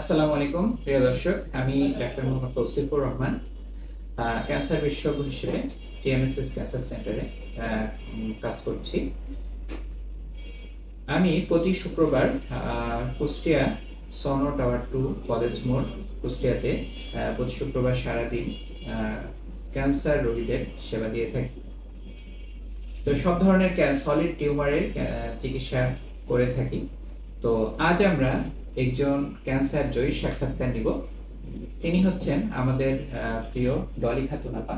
আসসালামু আলাইকুম, প্রিয় দর্শক। আমি ডাক্তার মোহাম্মদ তৌসিফুর রহমান ক্যান্সার বিশেষজ্ঞ হিসেবে টিএমএসএস ক্যান্সার সেন্টারে কাজ করছি। আমি প্রতি শুক্রবার Kushtia Sono tower two college মোড়, কুষ্টিয়াতে প্রতি শুক্রবার সারাদিন ক্যান্সার রোগীদের সেবা দিয়ে থাকি। তো সব ধরনের সলিড টিউমারের চিকিৎসা করে থাকি। তো আজ আমরা একজন ক্যান্সার জয়ী সাক্ষাৎকার নিব। তিনি হচ্ছেন আমাদের প্রিয় ডলি খাতুন আপা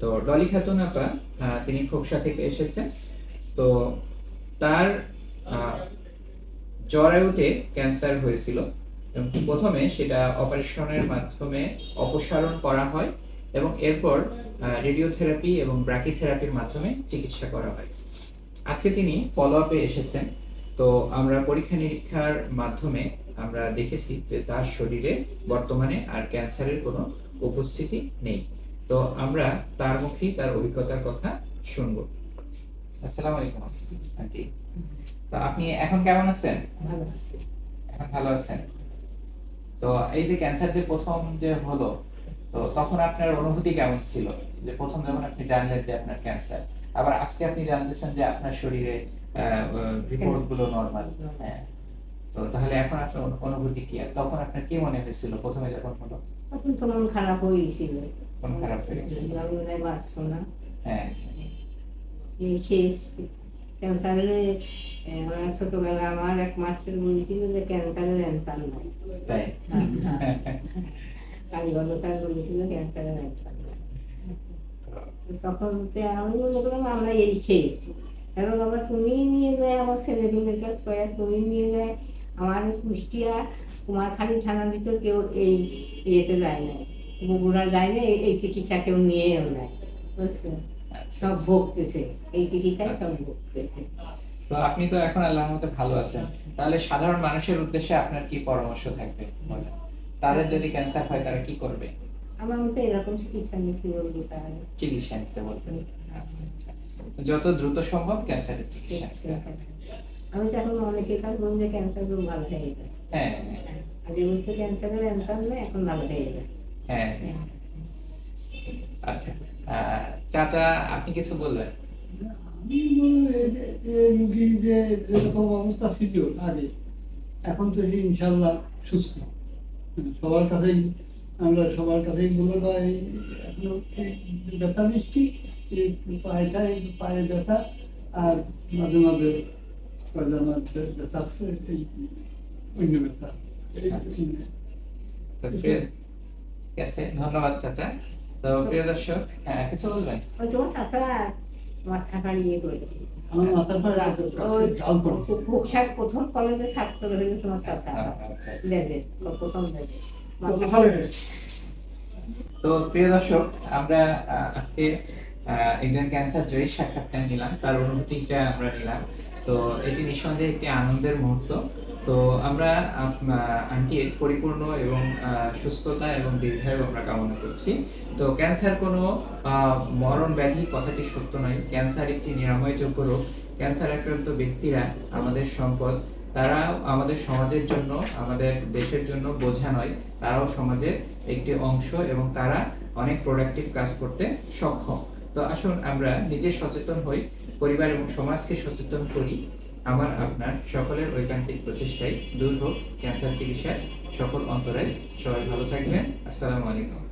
তো ডলি খাতুন আপা তিনি খোকসা থেকে এসেছেন। তো তার জরায়ুতে ক্যান্সার হয়েছিল প্রথমে সেটা অপারেশনের মাধ্যমে অপসারণ করা হয় এবং এরপর রেডিওথেরাপি এবং ব্র্যাকিথেরাপির মাধ্যমে চিকিৎসা করা হয়। আজকে তিনি ফলো আপে এসেছেন। তো আমরা পরীক্ষা নিরীক্ষার মাধ্যমে আমরা দেখেছি যে তার শরীরে বর্তমানে আর ক্যান্সারের কোনো উপস্থিতি নেই। তো আমরা তার মুখেই তার অভিজ্ঞতার কথা শুনব। আসসালামু আলাইকুম আন্টি। তো আপনি এখন কেমন আছেন? এখন ভালো আছেন? তো এই যে ক্যান্সার যে প্রথম যে হলো তো তখন আপনার অনুভূতি কেমন ছিল? যে প্রথম যখন আপনি জানলেন যে আপনার ক্যান্সার আবার আজকে আপনি জানতেছেন যে আপনার শরীরে রিপোর্টগুলো নর্মাল হ্যাঁ। তো তাহলে এখন আপনার অনুভূতি কি? তখন আপনার কি মনে হয়েছিল প্রথমে যখন হলো? তখন তো মন খারাপ হয়ে গেছিল। মন খারাপ হয়ে গেছিল। আমি মনে বাঁচবো না। হ্যাঁ। এই শেষ। ক্যান্সারের আমার ছোটবেলা আমার এক মাস্টার বলেছিল যে ক্যান্সারের অ্যান্সার নাই। তাই? কালীগঞ্জ স্যার বলেছিল ক্যান্সারের অ্যান্সার নাই। তখন আমি মনে করলাম আমরা এই শেষ। কারণ বাবা তুমি নিয়ে যায় আমার ছেলে মেয়ের কাছ তুমি নিয়ে যায় আমার কুষ্টিয়া কুমারখালী থানার ভিতর কেউ এই ইয়েতে যায় না বগুড়া যায় না এই- চিকিৎসা কেউ নিয়েও নেয় বুঝছ আচ্ছা সব ভুগতেছে। এই চিকিৎসায় সব ভুগতেছে। তো আপনি তো এখন আল্লাহর মধ্যে ভালো আছেন। তাহলে সাধারণ মানুষের উদ্দেশ্যে আপনার কি পরামর্শ থাকবে? তাদের যদি ক্যান্সার হয় তারা কি করবে? আমার মতে এরকম চিকিৎসা নিতে বলব তাহলে। চিকিৎসা নিতে বলবেন। আচ্ছা আচ্ছা। যত দ্রুত সম্ভব ক্যান্সারের চিকিৎসা নিতে হবে। আমি তো এখন অনেকের কাছে বলি যে ক্যান্সার রোগ ভালো হয়ে যায় হ্যাঁ। আগে বুঝতে ক্যান্সারের অ্যান্সার নেই এখন ভালো হয়ে যায় হ্যাঁ। আচ্ছা চাচা আপনি কিছু বলবেন? আমি বলব রুগী যে যেরকম অবস্থা ছিল আগে এখন তো সে ইনশাল্লাহ সুস্থ। সবার কাছেই আমরা সবার কাছেই বলব বা এই এখনও ব্যথা মিষ্টি এই পায়েটা এই পায়ে ব্যথা আর মাঝে মাঝে পায়জামার যে ব্যথা আছে এই অন্য ব্যথা। তো প্রিয়- ধন্যবাদ চাচা তো প্রিয় দর্শক কিছু বলবেন তোমার শাশুড়া মাথা কাড়িয়ে করেছে আমার মাথার পরে ওই ঢাল পড়ছে বুকশাক প্রথম কলেজে ছাত্র হইলে তোমার চাচা প্রথম তো প্রিয় দর্শক আমরা আজকে একজন ক্যান্সার জয়ী সাক্ষাৎকার নিলাম তার অনুভূতিটা আমরা নিলাম। তো এটি নিঃসন্দেহে একটি আনন্দের মুহূর্ত। তো আমরা আন্টির পরিপূর্ণ এবং সুস্থতা এবং দীর্ঘায়ু আমরা কামনা করছি। তো ক্যান্সার কোনো মরণ ব্যাধি কথাটি সত্য নয়। ক্যান্সার একটি নিরাময়যোগ্য রোগ। ক্যান্সার আক্রান্ত ব্যক্তিরা আমাদের সম্পদ তারা আমাদের সমাজের জন্য, আমাদের দেশের জন্য বোঝা নয়। তারাও সমাজের একটি অংশ এবং তারা অনেক প্রোডাক্টিভ কাজ করতে সক্ষম। তো আসুন আমরা নিজে সচেতন হই। পরিবার এবং সমাজকে সচেতন করি। আমার, আপনার সকলের ঐকান্তিক প্রচেষ্টায় দূর হোক। ক্যান্সার চিকিৎসার সকল অন্তরায় সবাই ভালো থাকবেন। আসসালামু আলাইকুম।